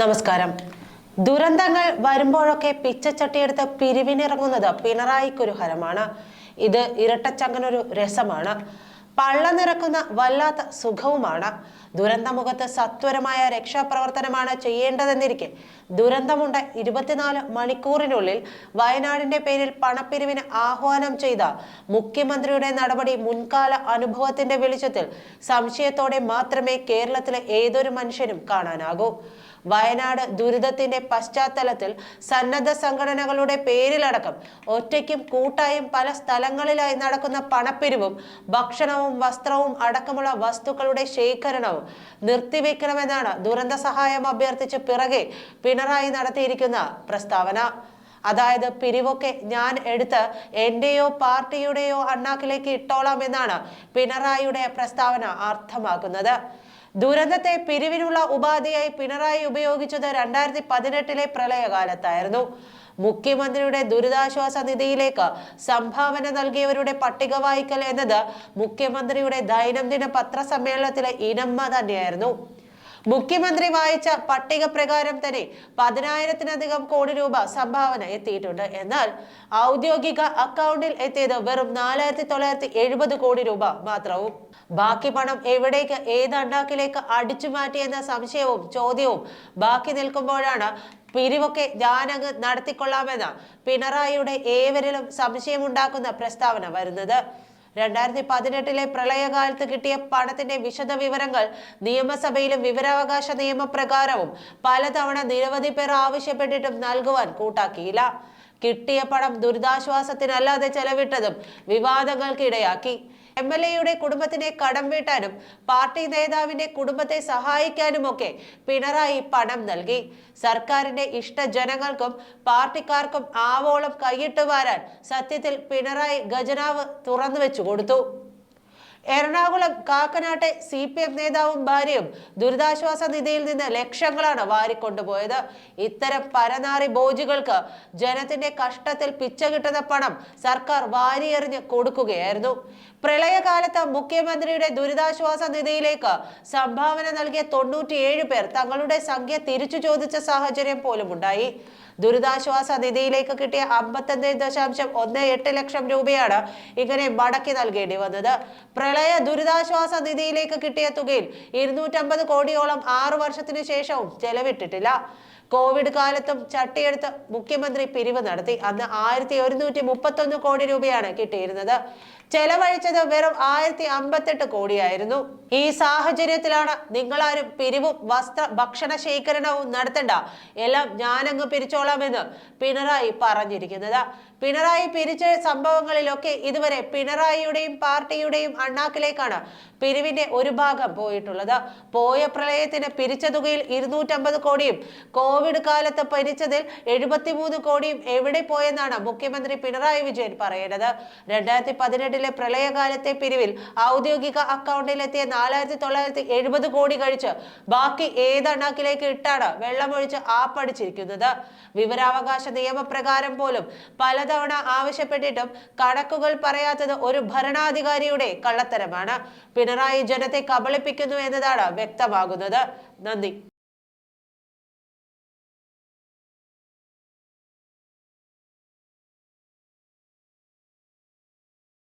നമസ്കാരം. ദുരന്തങ്ങൾ വരുമ്പോഴൊക്കെ പിച്ചച്ചട്ടിയെടുത്ത് പിരിവിനിറങ്ങുന്നത് പിണറായിക്കൊരു ഹരമാണ് ഇത് ഇരട്ടച്ചങ്ങനൊരു രസമാണ്. പള്ള നിറക്കുന്ന വല്ലാത്ത സുഖവുമാണ്. ദുരന്തമുഖത്ത് സത്വരമായ രക്ഷാപ്രവർത്തനമാണ് ചെയ്യേണ്ടതെന്നിരിക്കെ. ദുരന്തമുണ്ട് ഇരുപത്തിനാല് മണിക്കൂറിനുള്ളിൽ വയനാടിന്റെ പേരിൽ പണപ്പിരിവിന് ആഹ്വാനം ചെയ്ത മുഖ്യമന്ത്രിയുടെ നടപടി മുൻകാല അനുഭവത്തിന്റെ വെളിച്ചത്തിൽ സംശയത്തോടെ മാത്രമേ കേരളത്തിലെ ഏതൊരു മനുഷ്യനും കാണാനാകൂ. വയനാട് ദുരിതത്തിന്റെ പശ്ചാത്തലത്തിൽ സന്നദ്ധ സംഘടനകളുടെ പേരിലടക്കം ഒറ്റയ്ക്കും കൂട്ടായും പല സ്ഥലങ്ങളിലായി നടക്കുന്ന പണപ്പിരിവും ഭക്ഷണവും വസ്ത്രവും അടക്കമുള്ള വസ്തുക്കളുടെ ശേഖരണവും നിർത്തിവെക്കണമെന്നാണ് ദുരന്ത സഹായം അഭ്യർത്ഥിച്ച് പിറകെ പിണറായി നടത്തിയിരിക്കുന്ന പ്രസ്താവന. അതായത് പിരിവൊക്കെ ഞാൻ എടുത്ത് എന്റെയോ പാർട്ടിയുടെയോ അണ്ണാക്കിലേക്ക് ഇട്ടോളാം എന്നാണ് പിണറായിയുടെ പ്രസ്താവന അർത്ഥമാക്കുന്നത്. ദുരന്തത്തെ പിരിവിനുള്ള ഉപാധിയായി പിണറായി ഉപയോഗിച്ചത് രണ്ടായിരത്തി പതിനെട്ടിലെ പ്രളയകാലത്തായിരുന്നു. മുഖ്യമന്ത്രിയുടെ ദുരിതാശ്വാസ നിധിയിലേക്ക് സംഭാവന നൽകിയവരുടെ പട്ടിക വായിക്കൽ എന്നത് മുഖ്യമന്ത്രിയുടെ ദൈനംദിന പത്രസമ്മേളനത്തിലെ ഇനമ്മ തന്നെയായിരുന്നു. മുഖ്യമന്ത്രി വായിച്ച പട്ടിക പ്രകാരം തന്നെ പതിനായിരത്തിനധികം കോടി രൂപ സംഭാവന എത്തിയിട്ടുണ്ട്. എന്നാൽ ഔദ്യോഗിക അക്കൗണ്ടിൽ എത്തിയത് വെറും നാലായിരത്തി തൊള്ളായിരത്തി എഴുപത് കോടി രൂപ മാത്രവും. ബാക്കി പണം എവിടേക്ക് ഏത് അണ്ടാക്കിലേക്ക് അടിച്ചു മാറ്റിയെന്ന സംശയവും ചോദ്യവും ബാക്കി നിൽക്കുമ്പോഴാണ് പിരിവൊക്കെ ഞാനങ്ങ് നടത്തിക്കൊള്ളാമെന്ന പിണറായിയുടെ ഏവരിലും സംശയമുണ്ടാക്കുന്ന പ്രസ്താവന വരുന്നത്. രണ്ടായിരത്തി പതിനെട്ടിലെ പ്രളയകാലത്ത് കിട്ടിയ പണത്തിന്റെ വിശദ വിവരങ്ങൾ നിയമസഭയിലും വിവരാവകാശ നിയമപ്രകാരവും പലതവണ നിരവധി പേർ ആവശ്യപ്പെട്ടിട്ടും നൽകുവാൻ കൂട്ടാക്കിയില്ല. കിട്ടിയ പണം ദുരിതാശ്വാസത്തിനല്ലാതെ ചെലവിട്ടതും വിവാദങ്ങൾക്കിടയാക്കി. എം എൽ എയുടെ കുടുംബത്തിനെ കടം വീട്ടാനും പാർട്ടി നേതാവിന്റെ കുടുംബത്തെ സഹായിക്കാനുമൊക്കെ പിണറായി പണം നൽകി. സർക്കാരിന്റെ ഇഷ്ടജനങ്ങൾക്കും പാർട്ടിക്കാർക്കും ആവോളം കൈയിട്ട് വാരാൻ സത്യത്തിൽ പിണറായി ഖജനാവ് തുറന്നു വെച്ചു കൊടുത്തു. എറണാകുളം കാക്കനാട്ടെ സി പി എം നേതാവും ഭാര്യയും ദുരിതാശ്വാസ നിധിയിൽ നിന്ന് ലക്ഷങ്ങളാണ് വാരിക്കൊണ്ടുപോയത്. ഇത്തരം പരനാറി ബോജികൾക്ക് ജനത്തിന്റെ കഷ്ടത്തിൽ പിച്ച കിട്ടുന്ന പണം സർക്കാർ വാരിയെറിഞ്ഞ് കൊടുക്കുകയായിരുന്നു. പ്രളയകാലത്ത് മുഖ്യമന്ത്രിയുടെ ദുരിതാശ്വാസ നിധിയിലേക്ക് സംഭാവന നൽകിയ തൊണ്ണൂറ്റിയേഴ് പേർ തങ്ങളുടെ സംഖ്യ തിരിച്ചു ചോദിച്ച സാഹചര്യം പോലും ഉണ്ടായി ദുരിതാശ്വാസ നിധിയിലേക്ക് കിട്ടിയ അമ്പത്തഞ്ച് ദശാംശം ഒന്ന് എട്ട് ലക്ഷം രൂപയാണ് ഇങ്ങനെ മടക്കി നൽകേണ്ടി വന്നത്. പ്രളയ ദുരിതാശ്വാസ നിധിയിലേക്ക് കിട്ടിയ തുകയിൽ ഇരുന്നൂറ്റമ്പത് കോടിയോളം ആറു വർഷത്തിനു ശേഷവും ചെലവിട്ടിട്ടില്ല. കോവിഡ് കാലത്തും ചട്ടിയെടുത്ത് മുഖ്യമന്ത്രി പിരിവ് നടത്തി. അന്ന് ആയിരത്തി ഒരുന്നൂറ്റി മുപ്പത്തൊന്ന് കോടി രൂപയാണ് കിട്ടിയിരുന്നത്. ചെലവഴിച്ചത് വെറും ആയിരത്തി അമ്പത്തെട്ട് കോടിയായിരുന്നു. ഈ സാഹചര്യത്തിലാണ് നിങ്ങളാരും പിരിവും വസ്ത്ര ഭക്ഷണ ശേഖരണവും നടത്തണ്ട. എല്ലാം ഞാനങ്ങ് പിരിച്ചോളാമെന്ന് പിണറായി പറഞ്ഞിരിക്കുന്നത്. പിണറായി പിരിച്ച സംഭവങ്ങളിലൊക്കെ ഇതുവരെ പിണറായിയുടെയും പാർട്ടിയുടെയും അണ്ണാക്കിലേക്കാണ് പിരിവിന്റെ ഒരു ഭാഗം പോയിട്ടുള്ളത്. പോയ പ്രളയത്തിന് പിരിച്ച തുകയിൽ ഇരുന്നൂറ്റമ്പത് കോടിയും കാലത്ത് ഭരിച്ചതിൽ എഴുപത്തിമൂന്ന് കോടിയും എവിടെ പോയെന്നാണ് മുഖ്യമന്ത്രി പിണറായി വിജയൻ പറയുന്നത് രണ്ടായിരത്തി പതിനെട്ടിലെ പ്രളയകാലത്തെ പിരിവിൽ ഔദ്യോഗിക അക്കൗണ്ടിലെത്തിയ നാലായിരത്തി തൊള്ളായിരത്തി എഴുപത് കോടി കഴിച്ച് ബാക്കി ഏത് ഇട്ടാണ് വെള്ളമൊഴിച്ച് ആപ്പടിച്ചിരിക്കുന്നത് വിവരാവകാശ നിയമപ്രകാരം പോലും പലതവണ ആവശ്യപ്പെട്ടിട്ടും കണക്കുകൾ പറയാത്തത് ഒരു ഭരണാധികാരിയുടെ കള്ളത്തരമാണ്. പിണറായി ജനത്തെ കബളിപ്പിക്കുന്നു എന്നതാണ് വ്യക്തമാകുന്നത്. നന്ദി.